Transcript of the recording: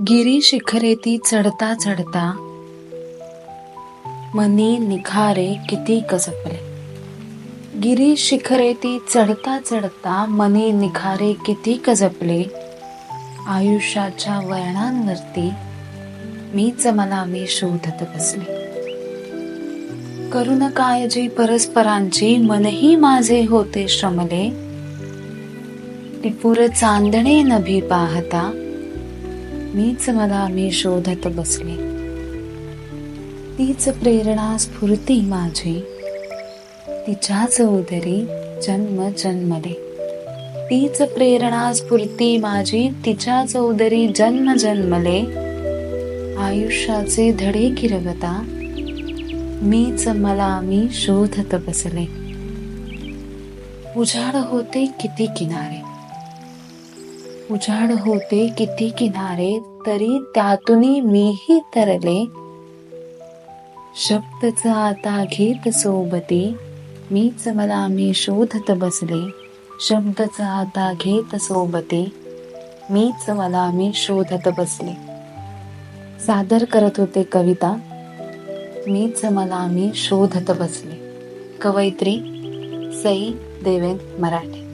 गिरी शिखरेती चढता चढता मनी निखारे किती कसपले गिरी शिखरेती चढता चढता मनी निखारे किती जपले आयुष्याच्या वळणांवरती मीच मला मी शोधत बसले. करुण काळजी परस्परांची मनही माझे होते श्रमले. टिपूर चांदणे नभी पाहता मीच मला मी शोधत बसले. तीच प्रेरणा स्फूर्ती माझी. तिच्याच उदरी जन्म जन्मले. तीच प्रेरणा स्फूर्ती माझी तिच्याच उदरी जन्म जन्मले. आयुष्याचे धडे किरवता मीच मला मी शोधत बसले. उजाड होते किती किनारे. उजाड होते किती किनारे तरी त्यातूनही मीही तरले. शब्दच आता घेत सोबती मीच मला मी शोधत बसले. शब्दच आता घेत सोबती मीच मला मी शोधत बसले. सादर करत होते कविता मीच मला मी शोधत बसले. कवयित्री सई देवेंद्र मराठे.